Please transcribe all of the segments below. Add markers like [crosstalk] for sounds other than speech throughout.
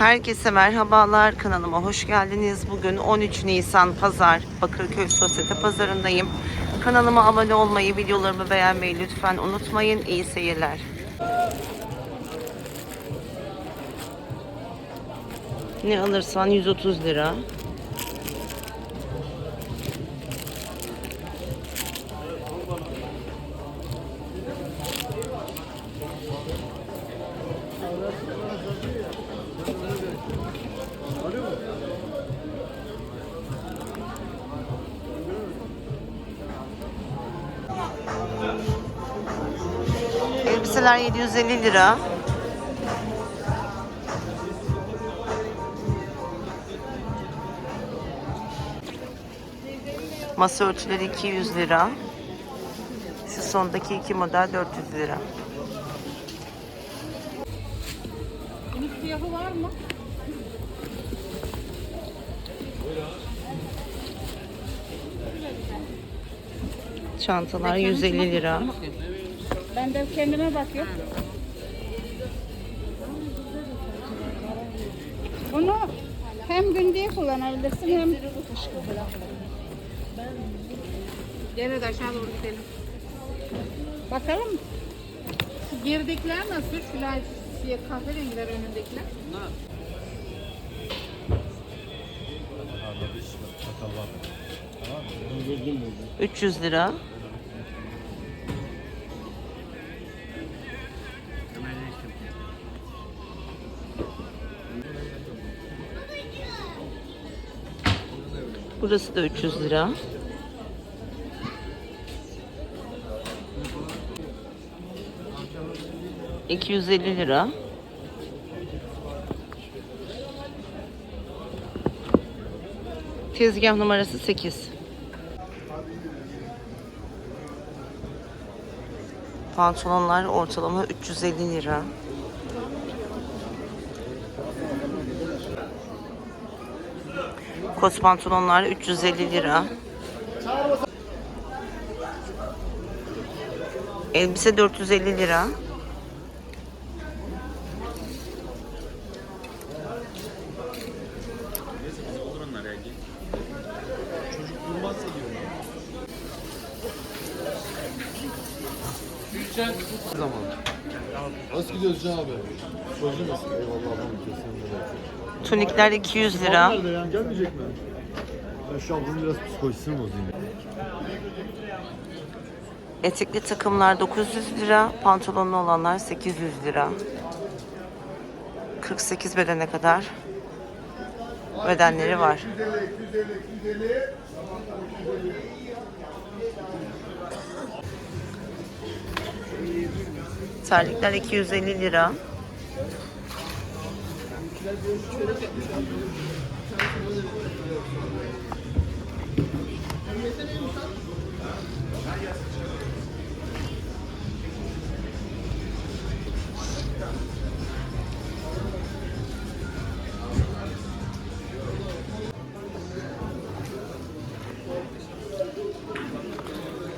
Herkese merhabalar kanalıma hoş geldiniz. Bugün 13 Nisan Pazar Bakırköy Sosyete Pazarındayım. Kanalıma abone olmayı, videolarımı beğenmeyi lütfen unutmayın. İyi seyirler. Ne alırsan 130 lira. Elbiseler 750 lira. Masa örtüleri 200 lira. Şu sondaki iki model 400 lira. Siyahı var mı? Çantalar 150 lira. Ben de kendime bakıyorum. Bunu hem günlüğe kullanabilirsin hem Gene de aşağı doğru gidelim. Bakalım. Şu girdikiler nasıl? Şular siyah kahverengiler önündekiler. 300 lira. Burası da 300 lira. ...250 lira. Tezgah numarası 8. Pantolonlar ortalama 350 lira. Kot pantolonlar 350 lira. Elbise 450 lira. Tunikler 200 lira. Nerede gelmeyecek mi? Ben takımlar 900 lira. Pantolonlu olanlar 800 lira. 48 bedene kadar bedenleri var. Terlikler 250 lira.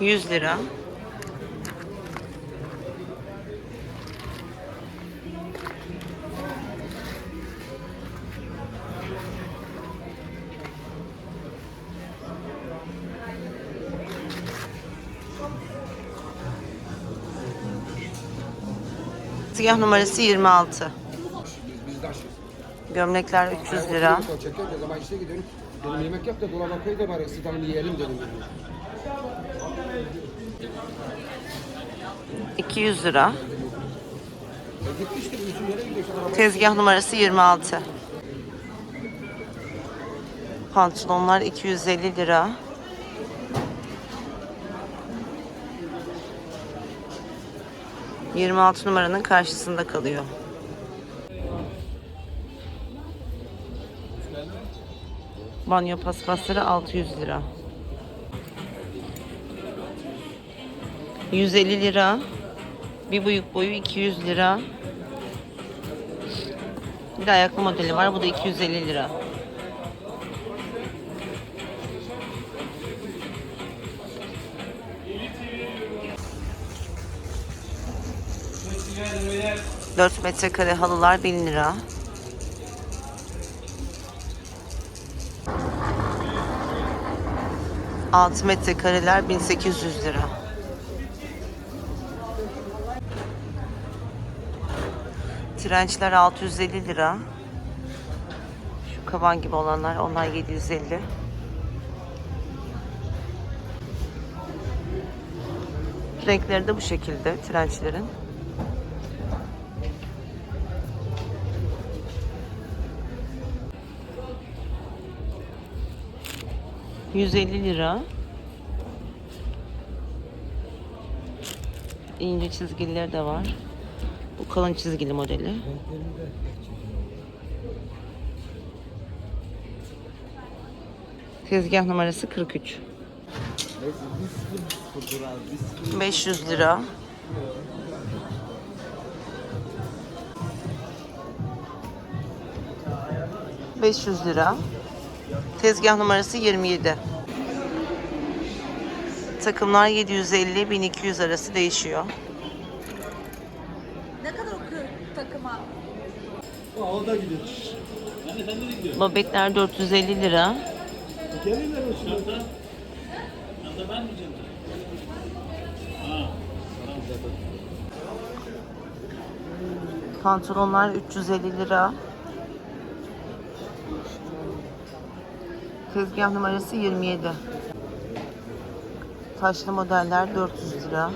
Yüz lira. Siyah numarası 26. Gömlekler 300 lira. Yiyelim dedim. 200 lira. Tezgah numarası 26. Pantolonlar 250 lira. ...26 numaranın karşısında kalıyor. Banyo paspasları 600 lira. 150 lira. Bir büyük boyu 200 lira. Bir de ayaklı modeli var. Bu da 250 lira. 4 metrekare halılar 1000 lira. Altı metrekareler 1800 lira. Trençler 650 lira. Şu kaban gibi olanlar onlar 750. Renkleri de bu şekilde trençlerin. ...150 lira. İnce çizgileri de var. Bu kalın çizgili modeli. Tezgah numarası 43. 500 lira. ...500 lira. Tezgah numarası 27. Takımlar 750-1200 arası değişiyor. O da gidiyor. Bobekler 450 lira. Gelirler o şimdi. Pantolonlar 350 lira. Tezgah numarası 27. Taşlı modeller 400 lira.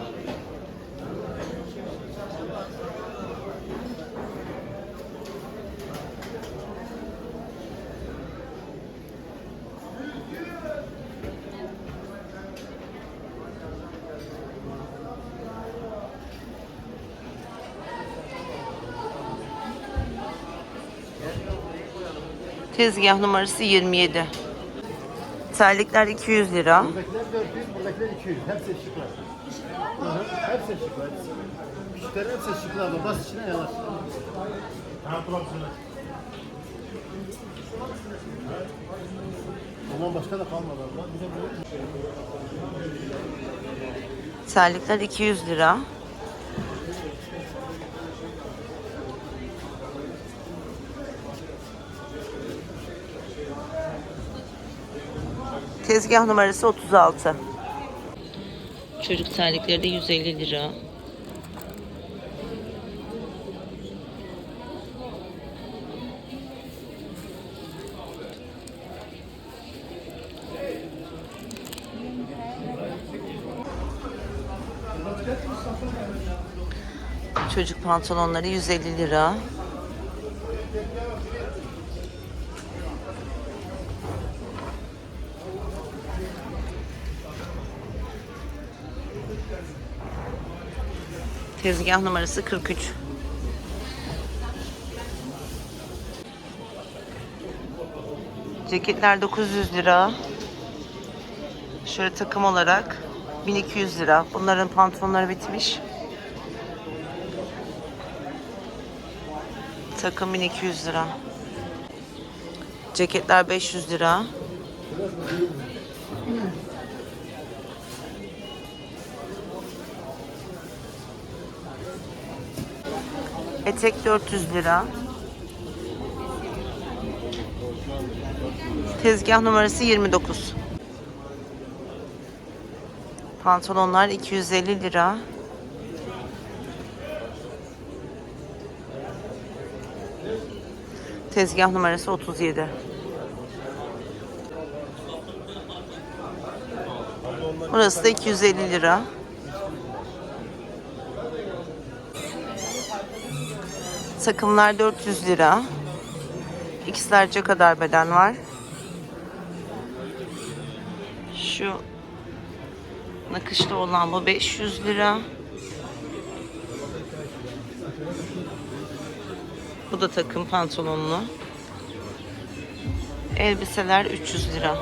Tezgah numarası 27. Terlikler 200 lira. Buradakiler 400, buradakiler 200. Hepsi şıklar. Hı hı. Hepsi şıklar. Küçükler hepsi şıklar. Bu bas içine yalar. Aman başka da kalmadı abla. Bir de böyle. Terlikler 200 lira. Tezgah numarası 36. Çocuk terlikleri de 150 lira. Çocuk pantolonları 150 lira. Tezgah numarası 43. Ceketler 900 lira. Şöyle takım olarak 1200 lira. Bunların pantolonları bitmiş. Takım 1200 lira. Ceketler 500 lira. Etek 400 lira. Tezgah numarası 29. Pantolonlar 250 lira. Tezgah numarası 37. Burası da 250 lira. Takımlar 400 lira. X'lerce kadar beden var. Şu nakışlı olan bu 500 lira. Bu da takım pantolonlu. Elbiseler 300 lira.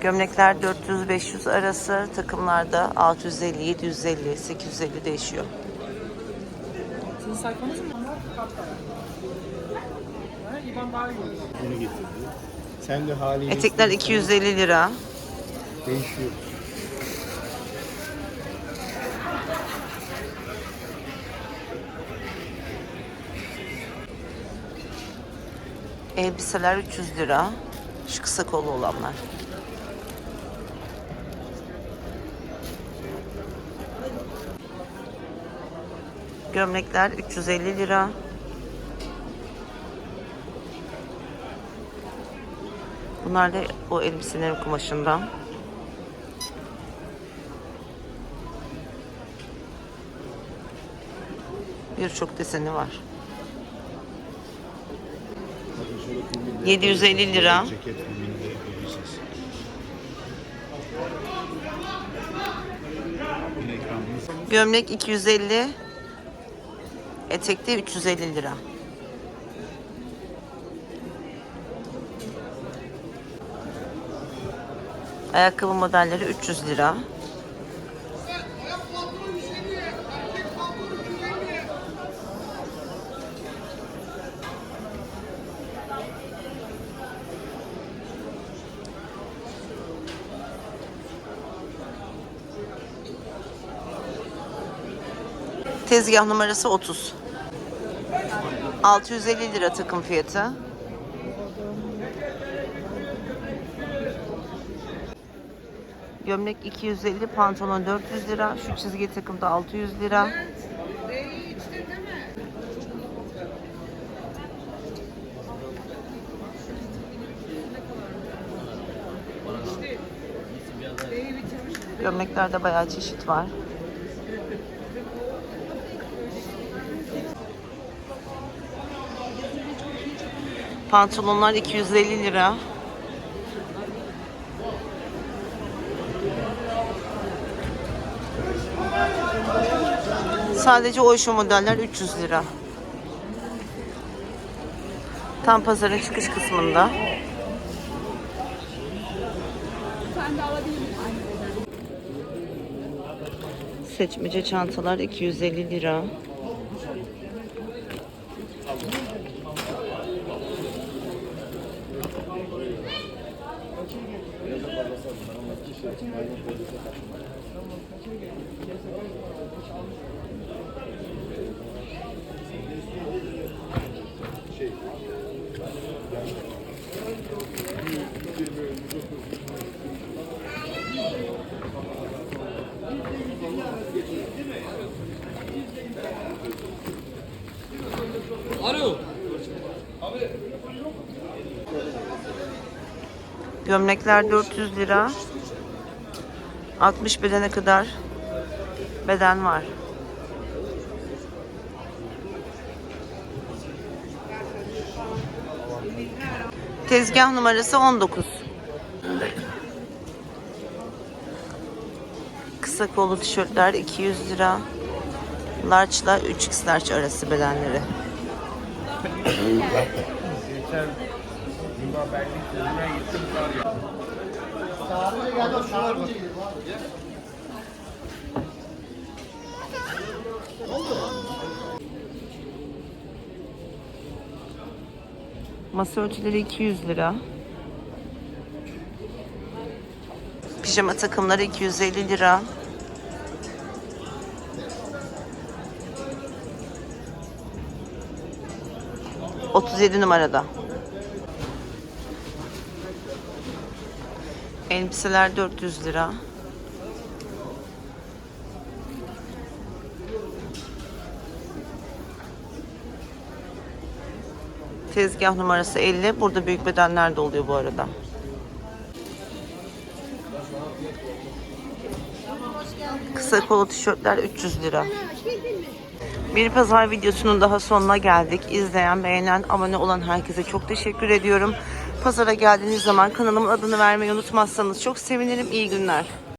Gömlekler 400-500 arası, takımlarda 650, 750, 850 değişiyor. Bunu getirdi. Sen de haliyle Etekler 250 lira. değişiyor. Elbiseler 300 lira. Şu kısa kollu olanlar. Gömlekler 350 lira. Bunlar da o elbiselerin kumaşından. Birçok deseni var. 750 lira. Gömlek 250. Etek de 350 lira. Ayakkabı modelleri 300 lira. Tezgah numarası 30. 650 lira takım fiyatı. Gömlek 250, pantolon 400 lira. Şu çizgi takım da 600 lira. Gömleklerde bayağı çeşit var. Pantolonlar 250 lira. Sadece o şu modeller 300 lira. Tam pazarın çıkış kısmında. Seçmece çantalar 250 lira. Gömlekler 400 lira. 60 bedene kadar beden var. Tezgah numarası 19. Kısa kollu tişörtler 200 lira. Large ile 3x large arası bedenleri. [laughs] Masa örtüleri 200 lira. Pijama takımları 250 lira. Otuz yedi numarada. Elbiseler 400 lira. Tezgah numarası 50. Burada büyük bedenler de oluyor bu arada. Kısa kolu tişörtler 300 lira. Bir pazar videosunun daha sonuna geldik. İzleyen, beğenen, abone olan herkese çok teşekkür ediyorum. Pazara geldiğiniz zaman kanalımın adını vermeyi unutmazsanız çok sevinirim. İyi günler.